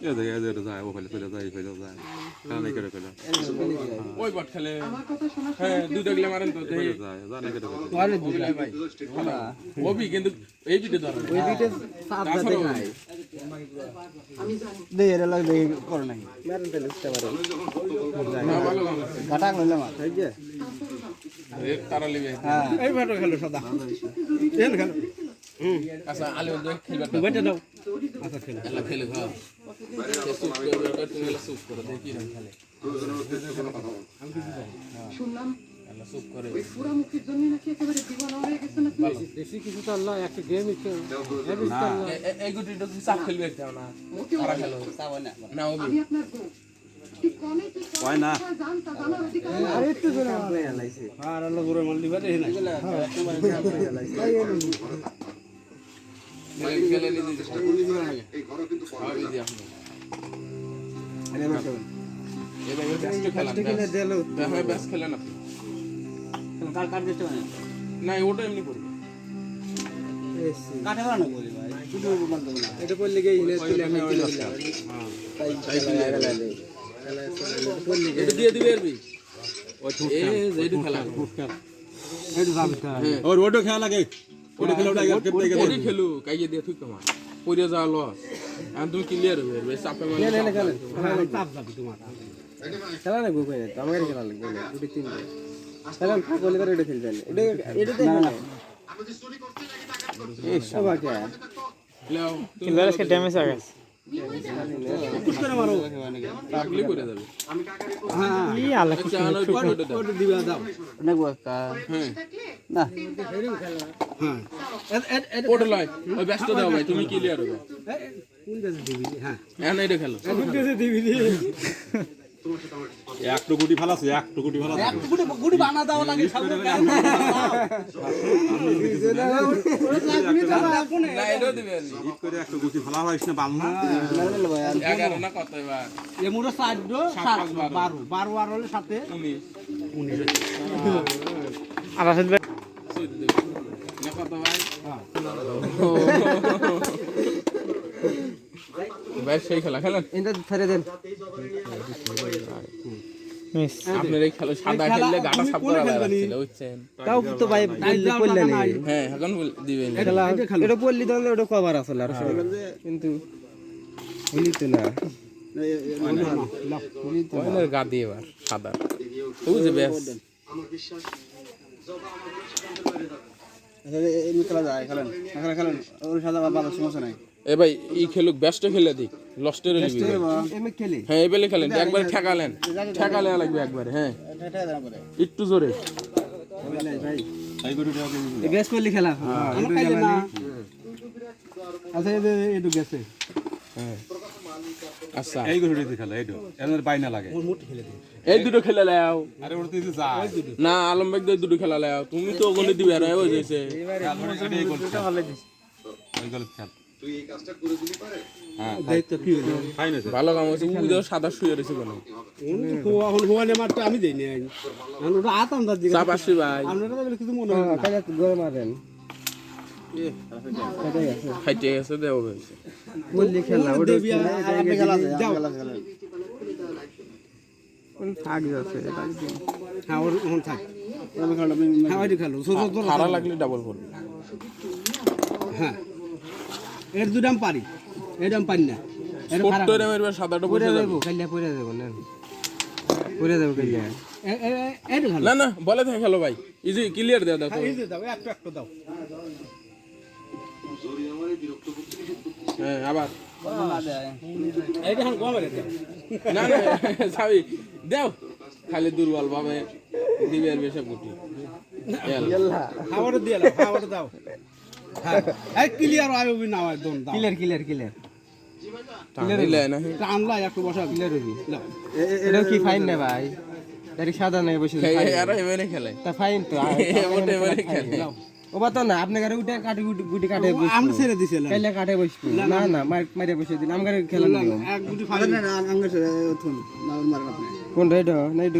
ওটা গুটি হাজার অনেক যা উদ্ধার করতে না ওই বট খেলে আমার কথা শোনা হ্যাঁ দুটো গেলে মারেন তো ভাই ওবি কিন্তু এই বিটে ধরেন ওই বিটে আমি জানি দে এর লাগ দে কর নাই মারেন তেল উঠতে পারে ভালো কাম ঘাটা কইলে মার এই যে তারা লিবে হ্যাঁ এই ভাটো খেলো সদা খেলো বেটে এলা খেলে হ্যাঁ। সে সুপ করে ওটা তুমি এলা সুপ করে দেখি। রকম খেলে। শুনলাম এলা। না হয় হ্যাঁ ওটা এমনি করবে কাটে না বলি ভাই? শুধু মাল না। এটা পড়লে গিয়ে ইলে তুলে আমি দিল এটা দিয়ে দিবে এরবি এ যেটু খেলা। হ্যাঁ। ওর ওটো খেলা লাগে। ওটা খেলা ওটা আগে কেটে ওটি খেলু কাইয়ে দিয়ে ঠিক তোমার পড়ে যা লস। আর তুমি ক্লিয়ার হবে এর চাপে মানে চাপ যাবে তোমার। খেলা লাগবে কই আমাকে খেলা লাগবে দুটি তিনটে। খেলা থাক করে এটা খেলবেন এটা এটাতে না ক্লিক করে হ্যাঁ। হ্যাঁ হ্যাঁ তুমি ক্লিয়ার হবে দেশে দিবি হ্যাঁ। হ্যাঁ খেলো। দিবি একটু গুটি ফেলাছে একটু গুটি ফেলাছে গুড়ি গুড়ি বানা দাও লাগে আর করে একটু গুটি ফেলা হয়েছে না বাল না। এগারো না কত এবার? এমুরো সাইড পাঁচ বারো। বারো। বারো আর হলে সাথে উনিশ। A la vez চোদ্দ না কত ভাই? ভাই সেই খেলা খেলেন? এটা ছেড়ে দেন। আপনার এই খেলা সাদা খেললে গাটা সাপ করা লাগছিল বুঝছেন? তাও তো ভাই বললে বললে নেই। হ্যাঁ এখন দিবেন। খেলা এটা বললি তাহলে ওটা কভার আসলে আর কিন্তু বলি তো না। গা দিয়ে এবার? সাদা। বুঝে এমনি খেলা যায় খেলেন। খেলেন ওর সাদা বাবা সমস্যা নাই। এ ভাই এই খেলুক ব্যস্ত খেলে দিক। লস্টের হ্যাঁ এই বেলে খেলেন। একবার ঠেকালেন। ঠেকালে লাগবে একবারে হ্যাঁ। একটু জোরে। বেশ করলি খেলা। না। আচ্ছা এই এটু গেছে। আচ্ছা। এই গুটিতে খেলা এইটো। এর বাইনা লাগে। এই দুটো খেলে লাও আরে তুই না আলম ভাই দুটো খেলা লাও তুমি তো ওখানে দিবে আর এই খেল। এই খেল হ্যাঁ দায়িত্ব কি হলো ভালো কাম হয়েছে উই দেও সাদা শুয়ে রয়েছে কোনো। এখন ভুয়ানে মারতে আমি দেই নাই। এখন ওটা আত আন্দাজ দিকে। চাপ আসছি ভাই। আপনারা তো কিছু মনে হয় না। কাজে গরে মারেন। খাইতে গেছে দেও হয়েছে। বললি খেলা ওটা খেলা যাও। থাক যাচ্ছে হ্যাঁ ওর ওখানে থাক। হ্যাঁ খেলো। খারা লাগলে ডাবল করবে। হ্যাঁ। এর দুটাম পারি। এটাম পারি না। না। না না বলে থাকে খেলো ভাই। ইজি ক্লিয়ার দেও দাও তো। দাও একটু একটু দাও। হ্যাঁ আবার। রে না না সাবি দেও। খালি দুর্বল ভাবে দিবে আর বেশি গুটি খাবার দিয়ে খাবার দাও। হ্যাঁ। না হয় ক্লিয়ার ক্লিয়ার ক্লিয়ার টানলা একটু বসা ক্লিয়ার হবি এটা কি ফাইন না ভাই? এটা সাদা নাই বসে আর এবারে খেলে। তা ফাইন তো এবারে খেলে। ওবা তো না আপনি গাড়ি উঠে কাটে গুটি গুটি কাটে আমি ছেড়ে দিছিলাম কাইলে কাটে বসবি। না না মার মারে বসে দিন আমার গাড়ি খেলা না কোন রাইড নাইড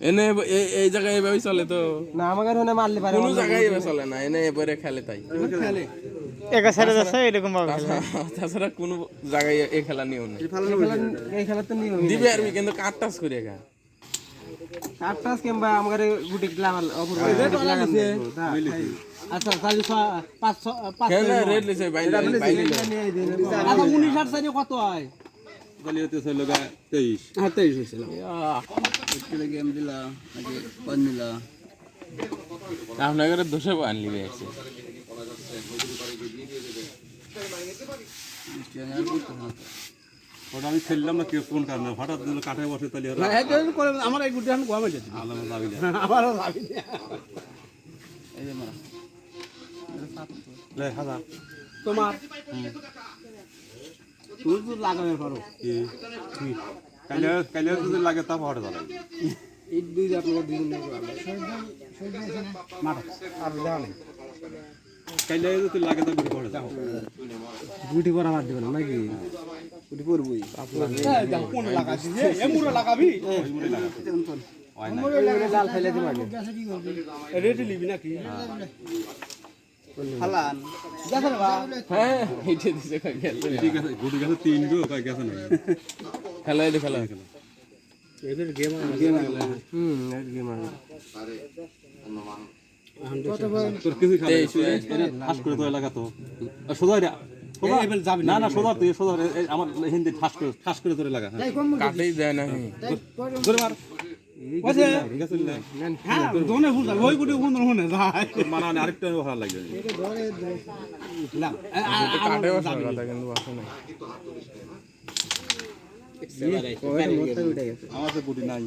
এনে এই- জায়গায় এভাবে চলে তো। না আমার গাড়ি মারলে পারে কোনো জায়গায় এভাবে চলে না এনে এবারে খেলে তাই। একা ছেড়ে যাচ্ছে এরকম ভাবে তাছাড়া কোনো জায়গায় এই খেলা নিয়ম নেই। এই খেলা তো নিয়ম দিবে আর কিন্তু কাট টাচ করে গা আটটাস কিংবা আমার গাড়ি গুটি লাগাল অপূর্ব আচ্ছা তাহলে পাঁচ পাঁচ খেলে রেড লিসে বাইলে বাইলে আচ্ছা উনিশ আট কত হয়? হতে ছিল গা তেইশ। হ্যাঁ তেইশ হয়েছিল। আপনাদের দোষে আনলি আছে। ওটা আমি খেললাম না কেউ কোন কারণে হঠাৎ দিল কাঠে বসে তাহলে আমার এই গুটি আমি গোয়া যেত যাবি না আমারও ভাবি লে হাজার। তোমার? তুমি তো লাগাবে পারো কাইলে কাইলে যদি লাগে তা হঠাৎ যাবে এই দুই আপনার দুই মাঠ আর যাওয়া নেই কাইলে যদি লাগে তা গুটি হঠাৎ যাবে গুটি করা মার দেবেন নাকি? গুটি করবই হয় না। জাল ফেলে আগে রেডি লিবি নাকি? ফালান। দেখো হ্যাঁ এইটা দিছে কই খেলতে ঠিক আছে গুটি গেছে তিন গো কয় গেছে না। খেলা এটা খেলা? এদের গেম গেম হুম এর গেম আছে। তোর কিছু খাবে? এটা ঠাস করে তো এলাকা তো। সোজা রে না। না সোজা তুই সোজা। আমার হিন্দি ঠাস করে ঠাস করে তোর এলাকা। কাটেই দেয় না। ধরে মার। হ্যাঁ আমার তো গুটি নাই।